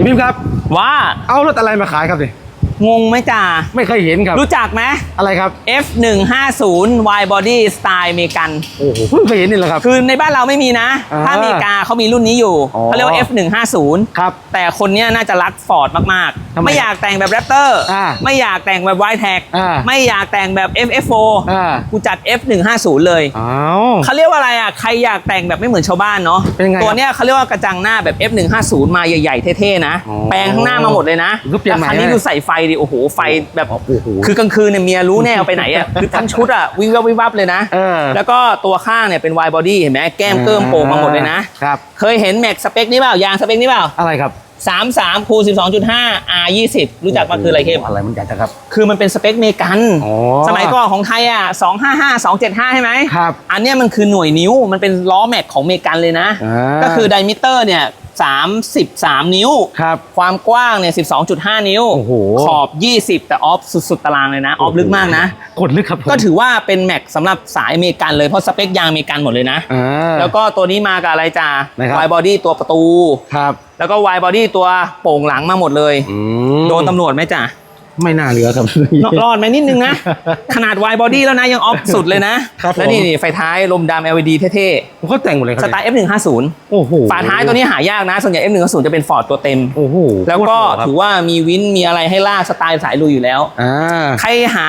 พี่พิมพ์ครับ ว่าเอารถอะไรมาขายครับเนี่ยงงไหมจ่าไม่เคยเห็นครับ รู้จักไหมอะไรครับ F150 Y Body Style เมกันโอ้โหเพิ่งเคยเห็นนี่แหละครับ คือในบ้านเราไม่มีนะอ่าถ้าอเมริกาเขามีรุ่นนี้อยู่อ๋อเขาเรียกว่า F150 ครับแต่คนเนี้ยน่าจะรักฟอร์ดมากทำไมๆไม่อยากแต่งแบบแรปเตอร์อ่าไม่อยากแต่งแบบ y t แท็กอ่า ไม่อยากแต่งแบบ FF4 อ่ากูจัด F150 เลย อ้าว เขาเรียกว่าอะไรอะ ใครอยากแต่งแบบไม่เหมือนชาวบ้านเนาะ เป็นไงครับตัวเนี้ยเขาเรียกว่ากระจังหน้าแบบ F150 มาใหญ่ ๆ เท่ๆนะ อ๋อแปลงข้างหน้ามาหมดเลยนะก็เปลี่ยนใหม่แล้วคันนี้เลยดูใส่ไฟดิ โอ้โห ไฟแบบ โอ้โหคือกลางคืนเนี่ยเมียรู้แน่เอาไปไหนอะ คือทั้งชุดอะวิ่งวับวิ่งวับเลยนะ เออ แล้วก็ตัวข้างเนี่ยเป็น wide body เห็นไหมแก้มเกิมโป่งมาหมดเลยนะ ครับ เคยเห็นแม็กสเปคนี้เปล่ายางสเปคนี้เปล่า อะไรครับ 33คูณ12.5 R 20รู้จักว่าคืออะไรเข้มอะไรมันใหญ่จังครับ คือมันเป็นสเปคเมกันอ๋อสมัยก่อนของไทยอะ255 275 ใช่ไหมครับ อันเนี้ยมันคือหน่วยนิ้ว มันเป็นล้อแม็กของเมกันเลยนะอ่าก็คือไดมิเตอร์เนี่ย 33 นิ้ว ครับ ความกว้างเนี่ย 12.5 นิ้ว โอ้โห ขอบ 20 แต่ออฟสุดๆ ตารางเลยนะ ออฟลึกมากนะ กดลึกครับผมก็ถือว่าเป็นแม็กสำหรับสายอเมริกันเลย เพราะสเปคยางอเมริกันหมดเลยนะ อ่า แล้วก็ตัวนี้มากับอะไรจ้าไหนครับ วายบอดี้ตัวประตู ครับ แล้วก็วายบอดี้ตัวโป่งหลังมาหมดเลย อืมโดนตำรวจไหมจ้า ไม่น่าเหลือครับ รอดไหมนิดนึงนะ ขนาดวายบอดี้แล้วนะ ยังออฟสุดเลยนะ ครับผม แล้วนี่นี่ไฟท้ายลมดำ LED เท่ผมเขาแต่งหมดเลยคๆรัสบไตล์ F150 โอ้โหฝาท้ายตัวนี้หายากนะ ส่วนใหญ่ F150 จะเป็นฟอร์ดตัวเต็ม โอ้โหแล้วก็โคตรหล่อครับถือว่ามีวินมีอะไรให้ลากสไตล์สายลุยอยู่แล้ว อ่าใครหา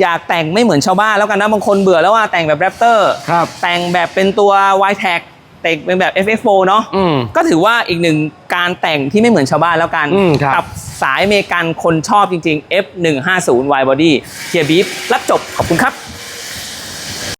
อยากแต่งไม่เหมือนชาวบ้านแล้วกันนะบางคนเบื่อแล้วว่าแต่งแบบแรปเตอร์ครับ แต่งแบบเป็นตัว y t a g แต่งเป็นแบบ FF4 เนาะ อืม ก็ถือว่าอีกหนึ่งการแต่งที่ไม่เหมือนชาวบ้านแล้วกันอืมครับกั สายเมกันคนชอบจริงๆ F150 Y Body เกียร์บีฟรับจบขอบคุณครับ